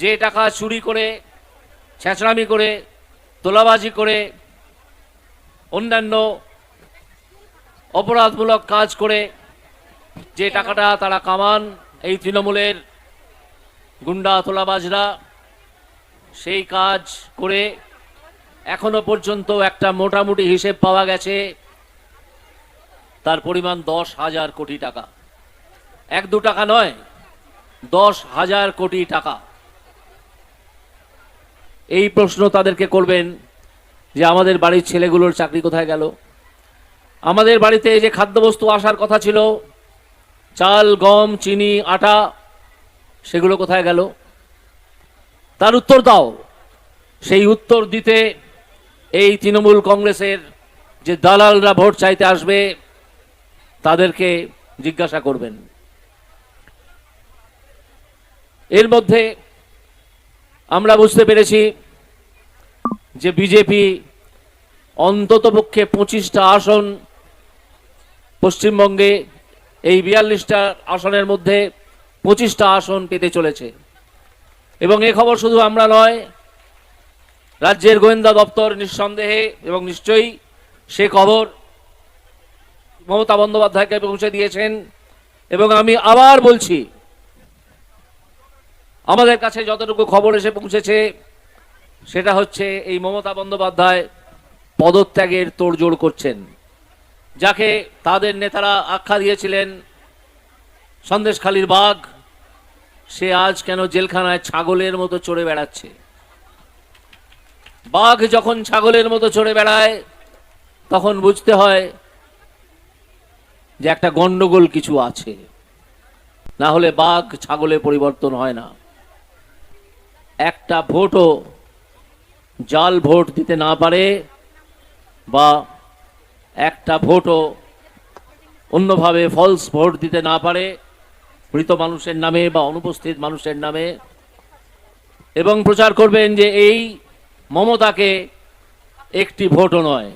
যে টাকা চুরি করে, ছেঁচড়ামি করে, তোলাবাজি করে, অন্যান্য অপরাধমূলক কাজ করে যে টাকাটা তারা কামান, এই তৃণমূলের গুন্ডা তোলাবাজরা, সেই কাজ করে এখনও পর্যন্ত একটা মোটামুটি হিসেব পাওয়া গেছে। তার পরিমাণ দশ হাজার কোটি টাকা। এক দু টাকা নয়, দশ হাজার কোটি টাকা। এই প্রশ্ন তাদেরকে করবেন যে আমাদের বাড়ির ছেলেগুলোর চাকরি কোথায় গেল? আমাদের বাড়িতে যে খাদ্যবস্তু আসার কথা ছিল, চাল, গম, চিনি, আটা, সেগুলো কোথায় গেল? তার উত্তর দাও। সেই উত্তর দিতে এই তৃণমূল কংগ্রেসের যে দালালরা ভোট চাইতে আসবে, তাদেরকে জিজ্ঞাসা করবেন। এর মধ্যে আমরা বুঝতে পেরেছি যে বিজেপি অন্ততপক্ষে পঁচিশটা আসন পশ্চিমবঙ্গে এই বিয়াল্লিশটা আসনের মধ্যে পঁচিশটা আসন পেতে চলেছে। এবং এ খবর শুধু আমরা নয়, রাজ্যের গোয়েন্দা দপ্তর নিঃসন্দেহে এবং নিশ্চয়ই সে খবর মমতা বন্দ্যোপাধ্যায়কে পৌঁছে দিয়েছেন। এবং আমি আবার বলছি আমাদের কাছে যতটুকু খবর এসে পৌঁছেছে, সেটা হচ্ছে এই মমতা বন্দ্যোপাধ্যায় পদত্যাগের তোড়জোড় করছেন। যাকে তাদের নেতারা আখ্যা দিয়েছিলেন, সন্দেশখালীর বাঘ, সে আজ কেন জেলখানায় ছাগলের মতো চড়ে বেড়াচ্ছে। বাঘ যখন ছাগলের মতো চড়ে বেড়ায়, তখন বুঝতে হয় যে একটা গন্ডগোল কিছু আছে। না হলে বাঘ ছাগলে পরিবর্তন হয় না। একটা ভোটও জাল ভোট দিতে না পারে বা একটা ভোটও অন্যভাবে ফলস ভোট দিতে না পারে মৃত মানুষের নামে বা অনুপস্থিত মানুষের নামে। এবং প্রচার করবেন যে এই মমতাকে একটি ভোটও নয়।